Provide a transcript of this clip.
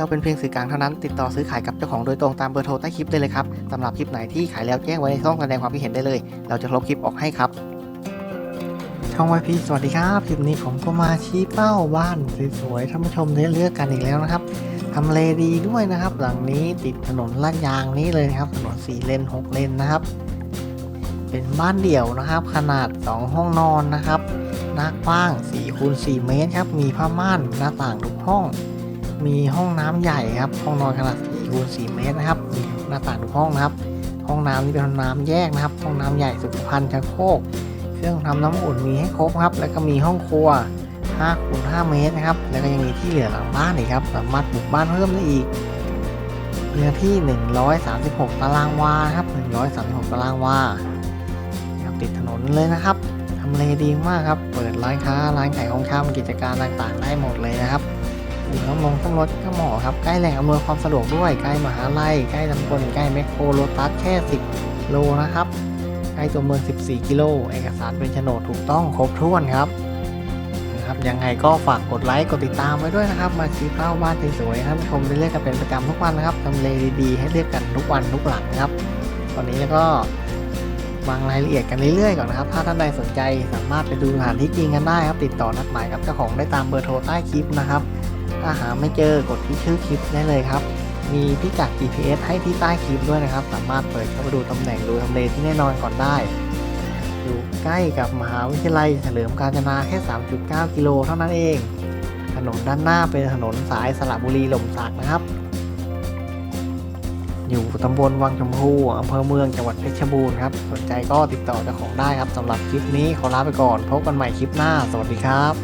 เราเป็นเพียงสื่อกลางเท่านั้น ติดต่อซื้อขายกับเจ้าของโดยตรงตามเบอร์โทรใต้คลิปได้เลยครับสำหรับคลิปไหนที่ขายแล้วแจ้งไว้ในช่องแสดงความคิดเห็นได้เลย เราจะลบคลิปออกให้ครับ ช่องไวพีสวัสดีครับ คลิปนี้ผมก็มาชี้เป้าบ้านสวยๆท่านผู้ชมได้เลือกกันอีกแล้วนะครับทำเลดีด้วยนะครับ หลังนี้ติดถนนลาดยางนี้เลยครับ ถนนสี่เลนหกเลนนะครับ เป็นบ้านเดี่ยวนะครับ ขนาด 2 ห้องนอนนะครับ หน้ากว้าง4คูณ4เมตรครับ มีผ้าม่านหน้าต่างทุกห้อง มีห้องน้ำใหญ่ครับ ห้องนอนขนาด4คูณ4เมตรนะครับ หน้าต่างทุกห้องนะครับ ห้องน้ำนี่เป็นห้องน้ำแยกนะครับ ห้องน้ำใหญ่สุขภัณฑ์ชักโครกเครื่องทำน้ำอุ่นมีให้ครบครับ แล้วก็มีห้องครัว5คูณ5เมตรนะครับ แล้วก็ยังมีที่เหลือหลังบ้านอีกครับ สามารถปลูกบ้านเพิ่มได้อีก เนื้อที่ 136 ตารางวาครับ 136 ตารางวาติดถนนเลยนะครับทำเลดีมากครับ เปิดร้านค้า ร้านขายของชำกิจการต่างๆ ได้หมดเลยนะครับ อู่น้ำลงต้มรถก็เหมาะครับใกล้แหล่งอำนวยความสะดวกด้วยใกล้มหาลัยใกล้ตำบลใกล้แมคโครโลตัสแค่ 10 โลนะครับใกล้ตัวเมือง 14 กิโลเอกสารเป็นโฉนดถูกต้องครบถ้วนครับนะครับยังไงก็ฝากกดไลค์กดติดตามไว้ด้วยนะครับ มาชี้เป้าบ้านสวยๆให้ท่านผู้ชมได้เลือกกันเป็นประจำทุกวันนะครับทำเลดีๆให้เลือกกันทุกวันทุกหลังครับ ตอนนี้แล้วก็วางรายละเอียดกันเรื่อยๆก่อนนะครับ ถ้าท่านใดสนใจสามารถไปดูสถานที่จริงกันได้ครับ ติดต่อนัดหมายกับเจ้าของได้ตามเบอร์โทรใต้คลิปนะครับ ถ้าหาไม่เจอกดที่ชื่อคลิปได้เลยครับ มีพิกัด GPS ให้ที่ใต้คลิปด้วยนะครับ สามารถเปิดเข้าไปดูตำแหน่งดูทำเลที่แน่นอนก่อนได้ อยู่ใกล้กับมหาวิทยาลัยเฉลิมกาญจนาแค่ 3.9 กิโลเท่านั้นเอง ถนนด้านหน้าเป็นถนนสายสระบุรีหล่มสักนะครับ อยู่ตำบลวังชมพูอำเภอเมืองจังหวัดเพชรบูรณ์ครับ สนใจก็ติดต่อเจ้าของได้ครับสำหรับคลิปนี้ขอลาไปก่อน พบกันใหม่คลิปหน้า สวัสดีครับ